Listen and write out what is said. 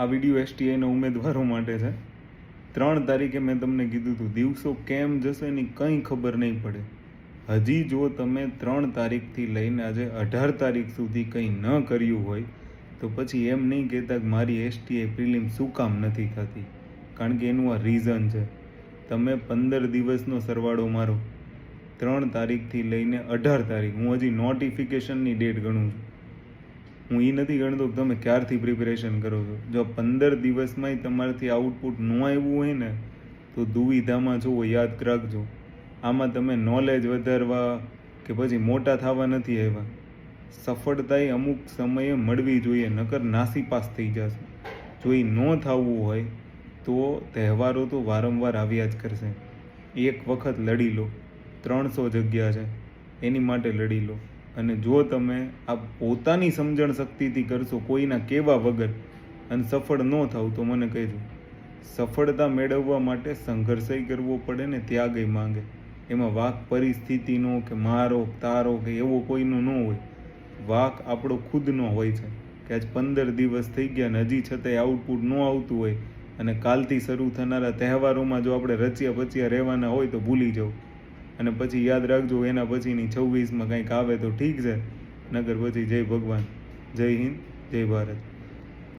આ વીડિયો એસટીઆઈના ઉમેદવારો માટે છે. ત્રણ તારીખે મેં તમને કીધું હતું, દિવસો કેમ જશે એની કંઈ ખબર નહીં પડે. હજી જો તમે ત્રણ તારીખથી લઈને આજે અઢાર તારીખ સુધી કંઈ ન કર્યું હોય, તો પછી એમ નહીં કહેતા કે મારી એસટીઆઈ પ્રિલિમ શું કામ નથી થતી. કારણ કે એનું આ રીઝન છે. તમે પંદર દિવસનો સરવાળો મારો. ત્રણ તારીખથી લઈને અઢાર તારીખ. હું હજી નોટિફિકેશનની ડેટ ગણું છું. હું એ નથી ગણતો કે તમે ક્યારથી પ્રિપેરેશન કરો છો. જો પંદર દિવસમાંય તમારાથી આઉટપુટ ન આવ્યું હોય ને, તો દુવિધામાં જુઓ, યાદ રાખજો. આમાં તમે નોલેજ વધારવા કે પછી મોટા થવા નથી આવ્યા. સફળતાએ અમુક સમયે મળવી જોઈએ, નકર નાસીપાસ થઈ જશે. જો એ ન થવું હોય, તો તહેવારો તો વારંવાર આવ્યા જ કરશે. એક વખત લડી લો. ત્રણસો જગ્યા છે. એની માટે લડી લો. અને જો તમે આ પોતાની સમજણ શક્તિથી કરશો કોઈના કહેવા વગર અને સફળ ન થાવ તો મને કહેજો. સફળતા મેળવવા માટે સંઘર્ષય કરવો પડે ને ત્યાગય માંગે. એમાં વાક પરિસ્થિતિનો કે મારો, તારો કે એવો કોઈનો ન હોય. વાક આપણો ખુદનો હોય છે કે આજ પંદર દિવસ થઈ ગયા ને હજી છતાંય આઉટપુટ ન આવતું હોય અને કાલથી શરૂ થનારા તહેવારોમાં જો આપણે રચ્યા પચ્યા રહેવાના હોય તો ભૂલી જાઓ. અને પછી યાદ રાખજો, એના પછીની છવ્વીસમાં કંઈક આવે તો ઠીક છે. નગર પછી જય ભગવાન. જય હિન્દ, જય ભારત.